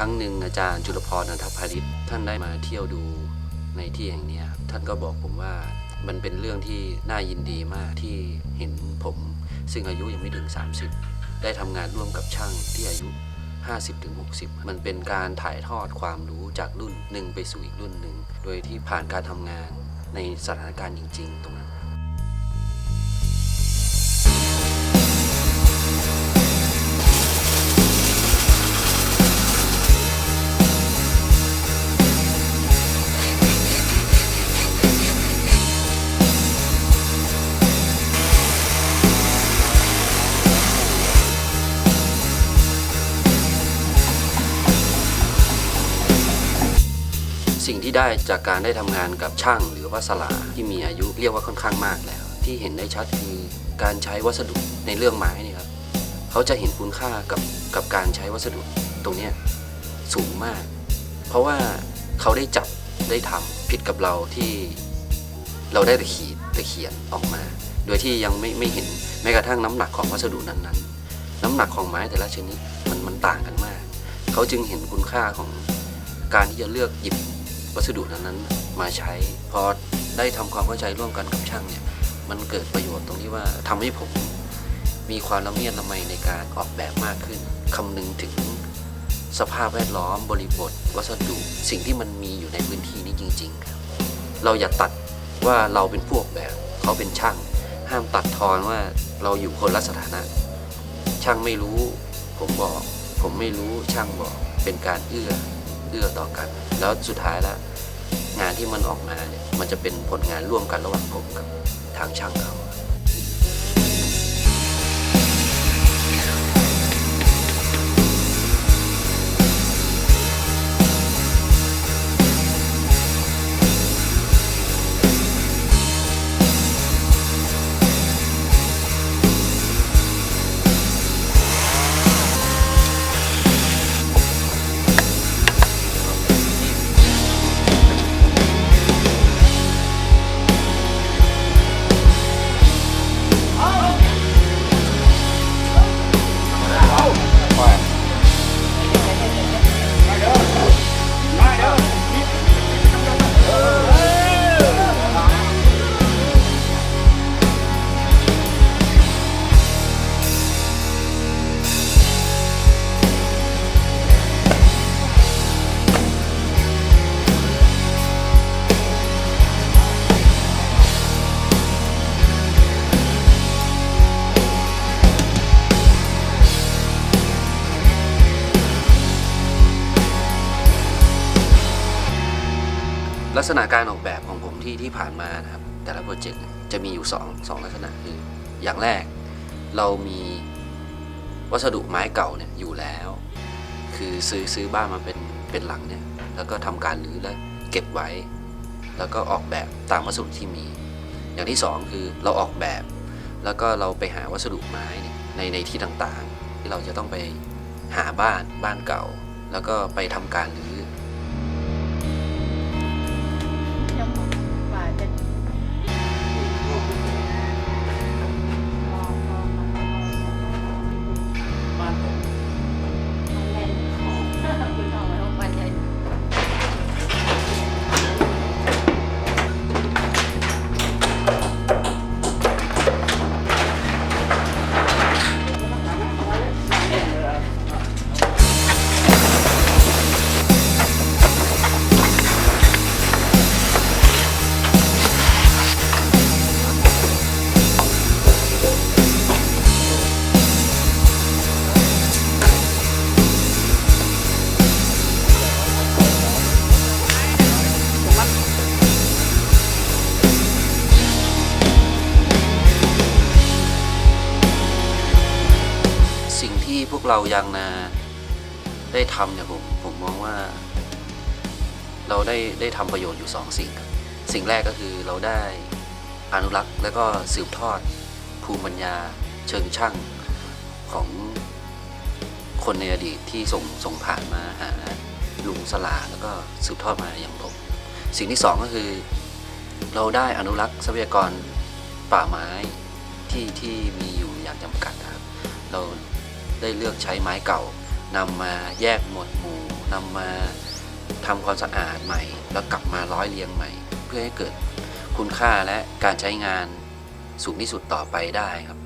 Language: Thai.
ครั้งหนึ่งอาจารย์จุลพรนันทพาริศท่านได้มาเที่ยวดูในที่แห่งนี้ท่านก็บอกผมว่ามันเป็นเรื่องที่น่ายินดีมากที่เห็นผม ซึ่งอายุยังไม่ถึง 30 ได้ทำงานร่วมกับช่างที่อายุ 50-60 มันเป็นการถ่ายทอดความรู้จากรุ่นหนึ่งไปสู่อีกรุ่นหนึ่ง โดยที่ผ่านการทำงานในสถานการณ์จริง ๆ ตรงนั้น สิ่งที่ได้จากการได้ทำงานกับช่าง หรือว่าสลาที่มีอายุเรียกว่าค่อนข้างมากแล้ว ที่เห็นได้ชัดคือการใช้วัสดุในเรื่องไม้นี่ครับเขาจะเห็นคุณค่ากับกับการใช้วัสดุตรงนี้สูงมาก เพราะว่าเขาได้จับได้ทำผิดกับเราที่เราได้แต่ขีดแต่เขียนออกมา โดยที่ยังไม่ไม่เห็นแม้กระทั่งน้ำหนักของวัสดุนั้นๆ น้ำหนักของไม้แต่ละชนิดมันมันต่างกันมาก เขาจึงเห็นคุณค่าของการที่จะเลือกหยิบ วัสดุนั้นๆมาใช้ พอได้ทำความเข้าใจร่วมกันกับช่างเนี่ยมันเกิดประโยชน์ตรงที่ว่าทำให้ผมมีความละเมียดละไมในการออกแบบมากขึ้นคำนึงถึงสภาพแวดล้อมบริบท วัสดุสิ่งที่มันมีอยู่ในพื้นที่นี้จริง ๆ ครับ เราอย่าตัดว่าเราเป็นพวกแบบเขาเป็นช่าง ห้ามตัดทอนว่าเราอยู่คนละสถานะ ช่างไม่รู้ ผมบอก ผมไม่รู้ช่างบอกเป็นการเอื้อ เอื้อต่อกัน แล้วสุดท้ายแล้ว งานที่มันออกมาเนี่ยมันจะเป็นผลงานร่วมกันระหว่างผมกับทางช่างเขา ลักษณะการออกแบบของผมที่ที่ผ่านมานะครับ แต่ละโปรเจกต์จะมีอยู่สองสองลักษณะคือ อย่างแรกเรามีวัสดุไม้เก่าเนี่ยอยู่แล้ว คือซื้อซื้อบ้านมาเป็นเป็นหลังเนี่ยแล้วก็ทำการรื้อและเก็บไว้ แล้วก็ออกแบบตามวัสดุที่มี อย่างที่สองคือเราออกแบบ แล้วก็เราไปหาวัสดุไม้ในในที่ต่างๆ ที่เราจะต้องไปหาบ้านบ้านเก่า แล้วก็ไปทำการรื้อ พวกเรายังนะได้ทำเนี่ยผมผมมองว่า เราได้ได้ทำประโยชน์อยู่สองสิ่งครับสิ่งแรกก็คือเราได้อนุรักษ์และก็สืบทอดภูมิปัญญาเชิงช่างของคนในอดีตที่ส่งส่งผ่านมาหาลุงสลาแล้วก็สืบทอดมาอย่างผม สิ่งที่สองก็คือ เราได้อนุรักษ์ทรัพยากรป่าไม้ที่ที่มีอยู่อย่างจำกัดนะครับเรา ได้เลือกใช้ไม้เก่านำมาแยกหมวดหมู่นำมาทำความสะอาดใหม่ แล้วกลับมาร้อยเรียงใหม่ เพื่อให้เกิดคุณค่าและการใช้งานสูงที่สุดต่อไปได้ครับ